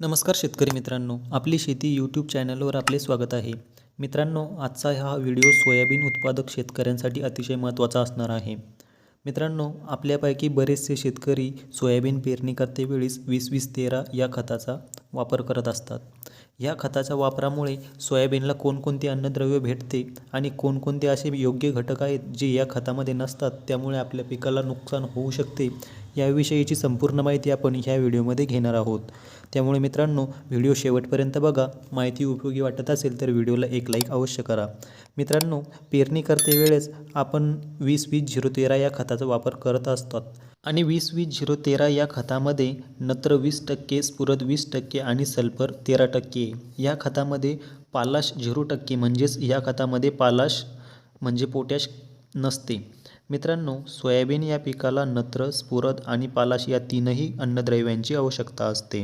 नमस्कार शेतकरी मित्रांनो आपली शेती यूट्यूब चॅनलवर आपले स्वागत आहे. मित्रांनो आजचा हा व्हिडिओ सोयाबीन उत्पादक शेतकऱ्यांसाठी अतिशय महत्त्वाचा असणार आहे. मित्रांनो आपल्यापैकी बरेचसे शेतकरी सोयाबीन पेरणी करतेवेळीस वीस वीस तेरा या खताचा वापर करत असतात. या खताच्या वापरामुळे सोयाबीनला कोणकोणते अन्नद्रव्य भेटते आणि कोणकोणते असे योग्य घटक आहेत जे या खतामध्ये नसतात त्यामुळे आपल्या पिकाला नुकसान होऊ शकते याविषयीची संपूर्ण माहिती आपण ह्या व्हिडिओमध्ये घेणार आहोत. त्यामुळे मित्रांनो व्हिडिओ शेवटपर्यंत बघा. माहिती उपयोगी वाटत असेल तर व्हिडिओला एक लाईक अवश्य करा. मित्रांनो पेरणी करते वेळेस आपण वीस वीस झिरो तेरा या खताचा वापर करत असतात आणि वीस वीस झिरो तेरा या खतामध्ये नत्र वीस टक्के स्फुरद वीस टक्के आणि सल्फर तेरा टक्के या खतामध्ये पालाश झिरो टक्के म्हणजेच या खतामध्ये पालाश म्हणजे पोटॅश नसते. मित्रांनो सोयाबीन या पिकाला नत्र स्फुरद आणि पालाश या तीनही अन्नद्रव्यांची आवश्यकता असते.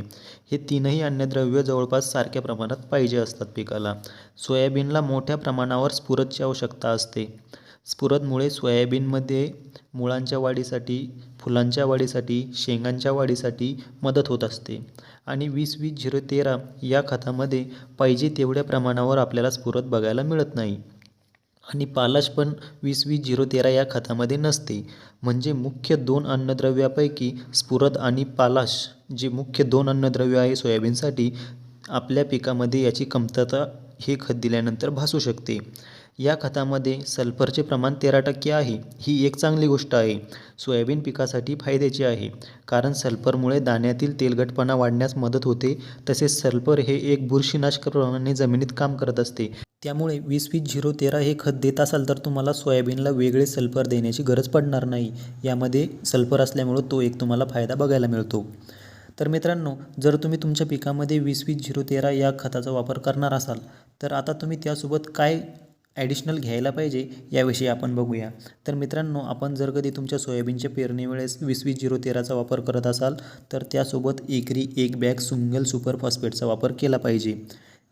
हे तीनही अन्नद्रव्य जवळपास सारख्या प्रमाणात पाहिजे असतात पिकाला. सोयाबीनला मोठ्या प्रमाणावर स्फुरदची आवश्यकता असते. स्फुरदमुळे सोयाबीनमध्ये मुळांच्या वाढीसाठी फुलांच्या वाढीसाठी शेंगांच्या वाढीसाठी मदत होत असते. आणि वीस वीस झिरो तेरा या खतामध्ये पाहिजे तेवढ्या प्रमाणावर आपल्याला स्फुरद बघायला मिळत नाही. आणि पालाश पण वीस वीस झिरो तेरा या खतामध्ये नसते. म्हणजे मुख्य दोन अन्नद्रव्यापैकी स्फुरद आणि पालाश जे मुख्य दोन अन्नद्रव्य आहे सोयाबीनसाठी आपल्या पिकामध्ये याची कमतरता हे खत दिल्यानंतर भासू शकते. या खतामध्ये सल्फरचे प्रमाण तेरा टक्के आहे. ही एक चांगली गोष्ट आहे. सोयाबीन पिकासाठी फायद्याची आहे. कारण सल्फरमुळे दाण्यातील तेलगटपणा वाढण्यास मदत होते. तसेच सल्फर हे एक बुरशीनाशकाप्रमाणे जमिनीत काम करत असते. त्यामुळे वीस वीस झिरो तेरा हे खत देत असाल तर तुम्हाला सोयाबीनला वेगळे सल्फर देण्याची गरज पडणार नाही. यामध्ये सल्फर असल्यामुळं तो एक तुम्हाला फायदा बघायला मिळतो. तर मित्रांनो जर तुम्ही तुमच्या पिकामध्ये वीस वीस झिरो तेरा या खताचा वापर करणार असाल तर आता तुम्ही त्यासोबत काय ॲडिशनल घ्यायला पाहिजे याविषयी आपण बघूया. तर मित्रांनो आपण जर कधी तुमच्या सोयाबीनच्या पेरणीवेळेस वीस वीस झिरो तेराचा वापर करत असाल तर त्यासोबत एकरी एक बॅग सुंगल सुपर फॉस्फेटचा वापर केला पाहिजे.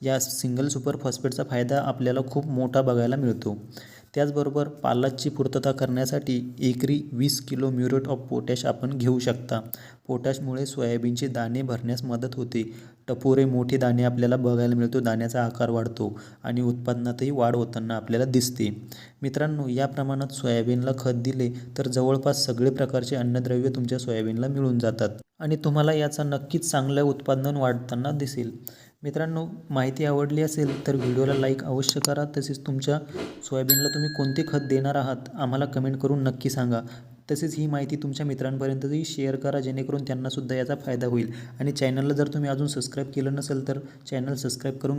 या सिंगल सुपर फॉस्फेटचा फायदा आपल्याला खूप मोठा बघायला मिळतो. त्याचबरोबर पालाची पूर्तता करण्यासाठी एकरी वीस किलो म्युरेट ऑफ पोटॅश आपण घेऊ शकता. पोटॅशमुळे सोयाबीनचे दाणे भरण्यास मदत होते. टपोरे मोठे दाणे आपल्याला बघायला मिळतो दाण्याचा आकार वाढतो आणि उत्पादनातही वाढ होताना आपल्याला दिसते. मित्रांनो या प्रमाणात सोयाबीनला खत दिले तर जवळपास सगळे प्रकारचे अन्नद्रव्य तुमच्या सोयाबीनला मिळून जातात. आणि तुम्हाला याचा नक्कीच चांगलं उत्पादन वाढताना दिसेल. मित्रांनो माहिती आवडली असेल तर व्हिडिओला लाईक अवश्य करा. तसेच तुमच्या सोयाबीनला तुम्ही कोणते खत देणार आहात आम्हाला कमेंट करून नक्की सांगा. तसेच ही माहिती तुमच्या मित्रांपर्यंतही शेअर करा जेणेकरून त्यांनासुद्धा याचा फायदा होईल. आणि चॅनलला जर तुम्ही अजून सबस्क्राईब केलं नसेल तर चॅनल सबस्क्राईब करून